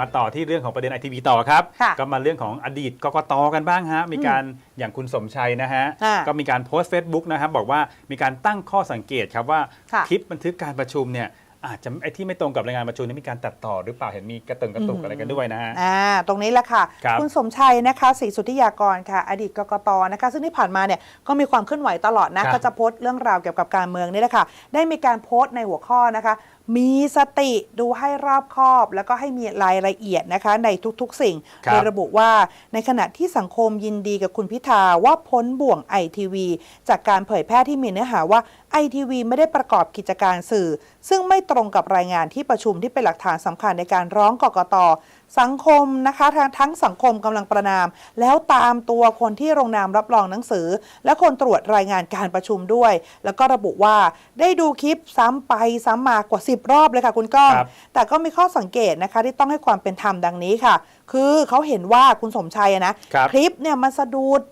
มาต่อที่เรื่องของประเด็นไอทีวีต่อครับ ค่ะก็มาเรื่องของอดีตกกตกันบ้างฮะ มีการอย่างคุณสมชัยนะฮะ ค่ะก็มีการโพสต์ Facebook นะครับ บอกว่ามีการตั้งข้อสังเกตครับว่าค่ะ คลิปบันทึกการประชุมเนี่ยอาจจะไอที่ไม่ตรงกับรายงานประชุมนี่มีการตัดต่อหรือเปล่าเห็นมีกระตึงกระตุกอะไรกันด้วยนะฮะ อ่าตรงนี้แหละค่ะครับณสมชัยนะคะศรีสุทธิยากรค่ะ อดีตกกตนะคะ ซึ่งที่ผ่านมาเนี่ยก็มีความเคลื่อนไหวตลอดนะครับ ก็จะโพสต์เรื่องราวเกี่ยวกับการเมืองนี่แหละค่ะ ได้มีการโพสต์ในหัวข้อนะคะมีสติดูให้รอบคอบ แล้วก็ให้มีรายละเอียดนะคะ ในทุกๆสิ่งครับโดยระบุว่าในขณะที่สังคมยินดีกับคุณพิธาว่าพ้นบ่วงไอทีวีจากการเผยแพร่ที่มีเนื้อหาว่าไอทีวีไม่ได้ประกอบกิจการสื่อ ซึ่งไม่ตรงกับรายงานที่ประชุมที่เป็นหลักฐานสำคัญในการร้องกกตสังคมนะคะทางทั้งสังคมกำลังประนาม แล้วตามตัวคนที่ลงนามรับรองหนังสือ และคนตรวจรายงานการประชุมด้วย แล้วก็ระบุว่าได้ดูคลิปซ้ำไปซ้ำมากว่า10 รอบเลยค่ะคุณก้อง ครับ แต่ก็มีข้อสังเกตนะคะที่ต้องให้ความเป็นธรรมดังนี้ค่ะ คือเขาเห็นว่าคุณสมชัยอะนะ ครับ คลิปเนี่ยมันสะดุด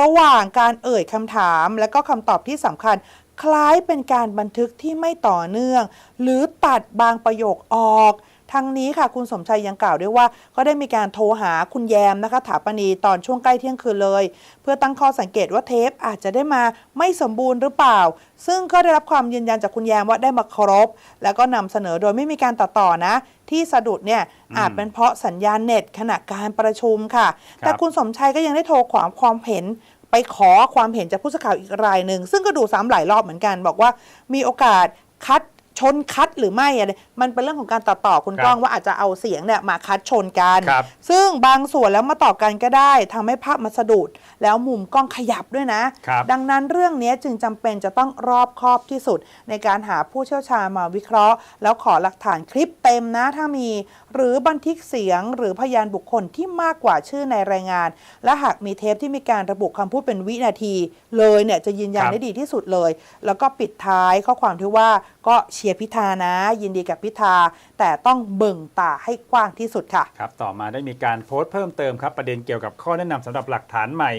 ระหว่างการเอ่ยคำถามและก็คำตอบที่สำคัญ คล้ายเป็นการบันทึกที่ไม่ต่อเนื่อง หรือตัดบางประโยคออก ทั้งนี้ค่ะคุณสมชัยยังกล่าวด้วยว่า ก็ได้มีการโทรหาคุณแยมนะคะถาปณีตอนช่วงใกล้เที่ยงคืนเลย เพื่อตั้งข้อสังเกตว่าเทปอาจจะได้มาไม่สมบูรณ์หรือเปล่า ซึ่งก็ได้รับความยืนยันจากคุณแยมว่าได้มาครบ แล้วก็นำเสนอโดยไม่มีการตัดต่อนะ ที่สะดุดเนี่ยอาจเป็นเพราะสัญญาณเน็ตขณะการประชุมค่ะ แต่คุณสมชัยก็ยังได้โทรขอความเห็นไปขอความเห็นจากผู้สื่อข่าวอีกรายหนึ่ง ซึ่งก็ดูซ้ำหลายรอบเหมือนกัน บอกว่ามีโอกาสคัด ชนคัดหรือไม่อะไรมันเป็นเรื่องของการตัดต่อคุณครับก้องว่าอาจจะเอาเสียงเนี่ยมาคัดชนกัน ครับซึ่งบางส่วนแล้วมาต่อกันก็ได้ทำให้ภาพมันสะดุด แล้วมุมกล้องขยับด้วยนะ ครับ ดังนั้นเรื่องนี้จึงจำเป็นจะต้องรอบคอบที่สุด ในการหาผู้เชี่ยวชาญมาวิเคราะห์ แล้วขอหลักฐานคลิปเต็มนะถ้ามี หรือบันทึกเสียงหรือพยานบุคคลที่มากกว่าชื่อในรายงาน และหากมีเทปที่มีการระบุคำพูดเป็นวินาที เลยเนี่ยจะยืนยันครับ ได้ดีที่สุดเลย แล้วก็ปิดท้ายข้อความที่ว่า ก็เชียร์พิธานะ ยินดีกับพิธา แต่ต้องเบิ่งตาให้กว้างที่สุดค่ะครับต่อมาได้มีการโพสต์เพิ่มเติมครับ ประเด็นเกี่ยวกับข้อแนะนำสำหรับหลักฐานใหม่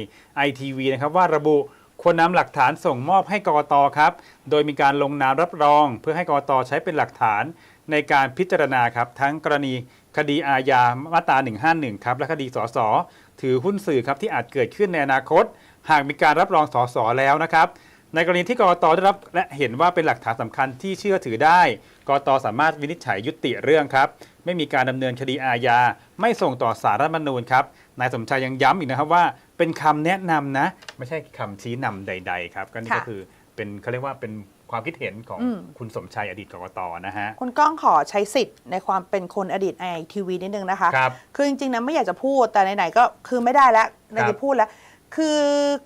ITV นะครับว่าระบุควรนำหลักฐานส่งมอบให้กรกตครับ โดยมีการลงนามรับรอง เพื่อให้กรกตใช้เป็นหลักฐานในการพิจารณาครับ ทั้งกรณีคดีอาญามาตรา 151 ครับ และคดีสสถือหุ้นสื่อครับที่อาจเกิดขึ้นในอนาคต หากมีการรับรองสสแล้วนะครับ ในกรณีที่กรกตได้รับและเห็นว่าเป็นหลักฐานสำคัญที่เชื่อถือได้กรกตสามารถวินิจฉัยยุติเรื่องครับ ไม่มีการดำเนินคดีอาญา ไม่ส่งต่อสารรัฐธรรมนูญครับนายสมชายยังย้ำอีกนะครับว่า เป็นคำแนะนำนะ ไม่ใช่คำชี้นำใด ๆ ครับก็นี่ก็ค่ะคือเป็นเขาเรียกว่าเป็นความคิดเห็นของอืมคุณสมชัยอดีตกรกตนะฮะ คุณก้องขอใช้สิทธิ์ในความเป็นคนอดีตไอทีวีนิดนึงนะคะ ครับ คือจริงๆนะไม่อยากจะพูดแต่ไหนๆก็คือไม่ได้แล้วในครับจะพูดแล้ว คือ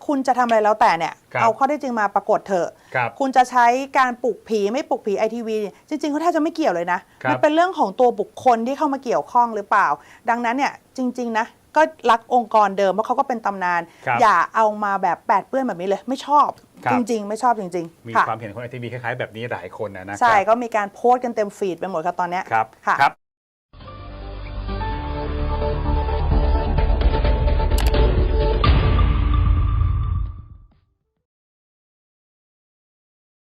คุณจะทำอะไรแล้วแต่เนี่ยครับเอาข้อได้จริงมาปรากฏเถอะครับคุณจะใช้การปลุกผีไม่ปลุกผีไอทีวีจริงๆเขาแทบจะไม่เกี่ยวเลยนะครับมัเป็นเรื่องของตัวบุคคลที่เข้ามาเกี่ยวข้องหรือเปล่า ดังนั้นเนี่ยจริง ๆ นะ ก็รักองค์กรเดิมเพราะเขาก็เป็นตำนานครับอย่าเอามาแบบแปดเปื้อนแบบนี้เลยไม่ชอบครับจริง ๆ ไม่ชอบจริงมีๆค่ะความเห็นของไอทีวีคล้ายๆแบบนี้หลายคนนะนะคใช่รับก็มีการโพสต์กันเต็มฟีดไปหมดครับตอนเนี้ยครับค่ะครับ